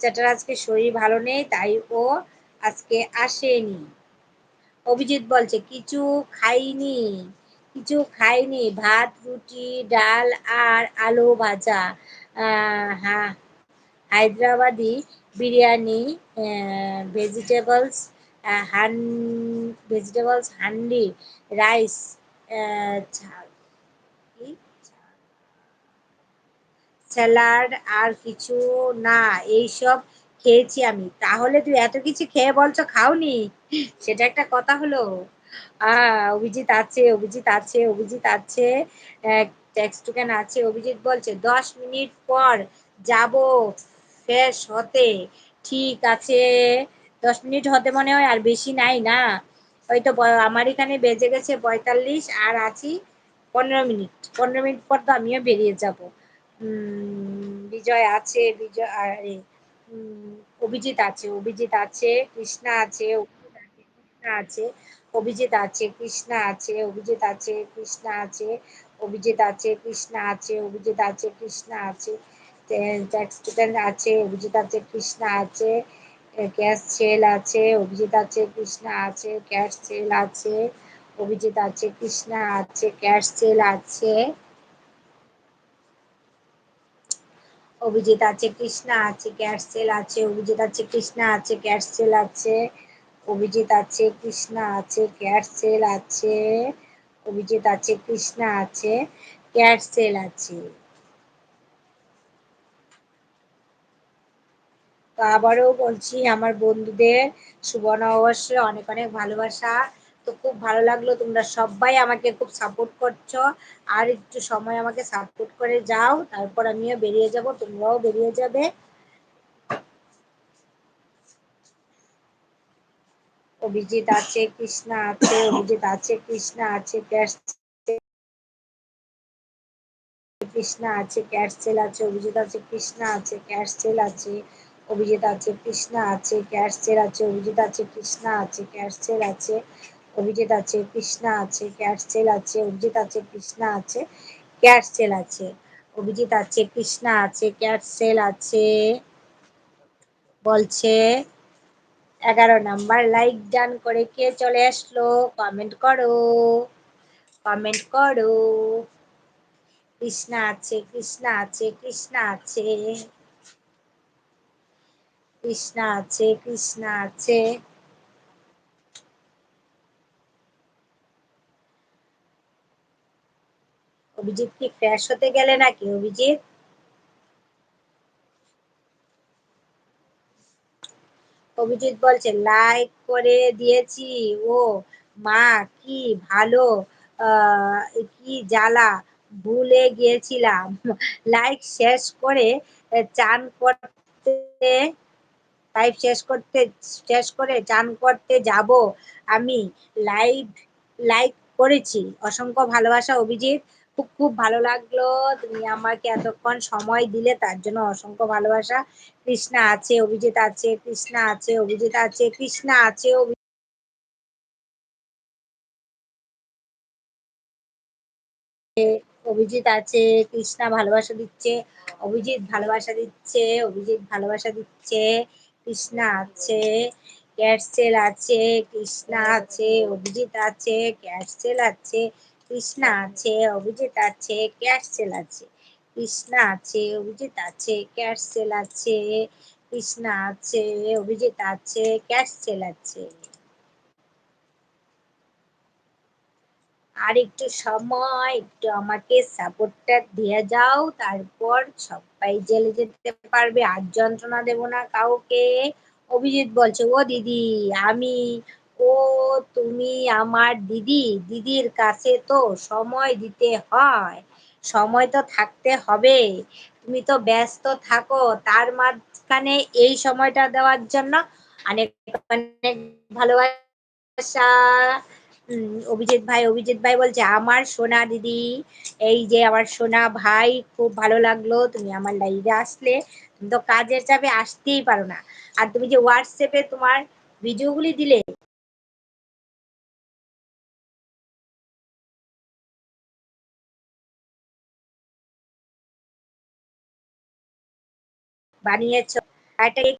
বাচ্চাটার আজকে শরীর ভালো নেই, তাই ও আজকে আসেনি। অভিজিৎ বলছে, কিছু খাইনি কিছু খাইনি, ভাত, রুটি, ডাল আর আলু ভাজা। হ্যাঁ হায়দ্রাবাদি বিরিয়ানি ভেজিটেবলস হান ভেজিটেবলস হান্ডি রাইস স্যালাড আর কিছু না, এইসব খেয়েছি আমি। তাহলে তুই এত কিছু খেয়ে বলছো, খাওনি? সেটা একটা কথা হলো। অভিজিৎ আছে অভিজিৎ আছে অভিজিৎ আছে। আছে। অভিজিৎ বলছে, দশ মিনিট পর যাব ফ্রেশ হতে। ঠিক আছে। দশ মিনিট হতে মনে হয় আর বেশি নাই না? ওই তো আমার এখানে বেজে গেছে পঁয়তাল্লিশ আর আছি পনেরো মিনিট। পনেরো মিনিট পর তো আমিও বেরিয়ে যাব। বিজয় আছে বিজয় আরে অভিজিৎ আছে অভিজিৎ আছে কৃষ্ণা আছে কৃষ্ণা আছে অভিজিৎ আছে কৃষ্ণা আছে অভিজিৎ আছে কৃষ্ণা আছে অভিজিৎ আছে কৃষ্ণা আছে অভিজিৎ আছে কৃষ্ণা আছে আছে অভিজিৎ আছে কৃষ্ণা আছে ক্যাশ সেল আছে অভিজিৎ আছে কৃষ্ণা আছে ক্যাশ সেল আছে অভিজিৎ আছে কৃষ্ণা আছে ক্যাশ সেল আছে অভিজিৎ আছে, কৃষ্ণা আছে ক্যাটসেল আছে, অভিজিৎ আছে, কৃষ্ণা আছে ক্যাটসেল আছে, অভিজিৎ আছে, কৃষ্ণা আছে ক্যাটসেল আছে, অভিজিৎ আছে, কৃষ্ণা আছে ক্যাটসেল আছে। তো আবারও বলছি, আমার বন্ধুদের শুভ নববর্ষে অনেক অনেক ভালোবাসা। তো খুব ভালো লাগল। তোমরা সবাই আমাকে খুব সাপোর্ট করছ। আর একটু সময় আমাকে সাপোর্ট করে যাও, তারপর আমিও বেরিয়ে যাব, তোমরাও বেরিয়ে যাবে। অভিজিৎ আছে, কৃষ্ণা আছে, অভিজিৎ আছে, কৃষ্ণা আছে কৃষ্ণা আছে ক্যাটসেল আছে, অভিজিৎ আছে, কৃষ্ণা আছে ক্যাটসেল আছে, অভিজিৎ আছে, কৃষ্ণা আছে ক্যাটসেল আছে, অভিজিৎ আছে, কৃষ্ণা আছে ক্যাটসেল আছে। অভিজিৎ আছে, কৃষ্ণা আছে, ক্যাটসেল আছে, অভিজিৎ আছে, কৃষ্ণা আছে, ক্যাটসেল আছে, অভিজিৎ আছে, কৃষ্ণা আছে, ক্যাটসেল আছে। বলছে, এগারো নাম্বার লাইক ডান করে কে চলে আসলো? কমেন্ট করো কমেন্ট করো। কৃষ্ণা আছে কৃষ্ণা আছে কৃষ্ণা আছে। কৃষ্ণা আছে কৃষ্ণা আছে। অভিজিৎ কি ফ্রেশ হতে গেলে নাকি অভিজিৎ? অভিজিৎ বলছে লাইক করে দিয়েছি। ও মা, কি ভালো কি জ্বালা, ভুলে গিয়েছিলাম। লাইক শেষ করে চান করতে লাইভ শেষ করতে, শেষ করে চান করতে যাব আমি। লাইভ লাইক করেছি। অসংখ্য ভালোবাসা, অভিজিৎ। খুব খুব ভালো লাগল। তুমি আমাকে এতক্ষণ সময় দিলে, তার জন্য অসংখ্য ভালোবাসা। কৃষ্ণা আছে, অভিজিৎ আছে, কৃষ্ণা আছে, অভিজিৎ আছে, কৃষ্ণা আছে অভিজিৎ আছে, কৃষ্ণা ভালোবাসা দিচ্ছে, অভিজিৎ ভালোবাসা দিচ্ছে, অভিজিৎ ভালোবাসা দিচ্ছে, কৃষ্ণা আছে, ক্যাটসেল আছে, কৃষ্ণা আছে, অভিজিৎ আছে, ক্যাটসেল আছে কৃষ্ণা আছে, অভিজিৎ আছে ক্যাটসেল আছে। কৃষ্ণা আছে, অভিজিৎ আছে ক্যাটসেল আছে। কৃষ্ণা আছে, অভিজিৎ আছে ক্যাটসেল আছে। আর একটু সময়, একটু আমাকে সাপোর্টটা দিয়ে যাও, তারপর সবাই জেলে যেতে পারবে। আর যন্ত্রণা দেব না কাউকে। অভিজিৎ বলছে, ও দিদি, আমি ও তুমি আমার দিদি, দিদির কাছে তো সময় দিতে হয়, সময় তো থাকতে হবে। তুমি তো ব্যস্ত থাকো, তার মাঝখানে এই সময়টা দেওয়ার জন্য অনেক অনেক ভালোবাসা। অভিজিৎ ভাই অভিজিৎ ভাই বলছে, আমার সোনা দিদি, এই যে আমার সোনা ভাই, খুব ভালো লাগল, তুমি আমার লাইভে আসলে। তুমি তো কাজের চাপে আসতেই পারো না। আর তুমি যে হোয়াটসঅ্যাপে তোমার ভিডিওগুলি দিলে বানিয়েছ। একটা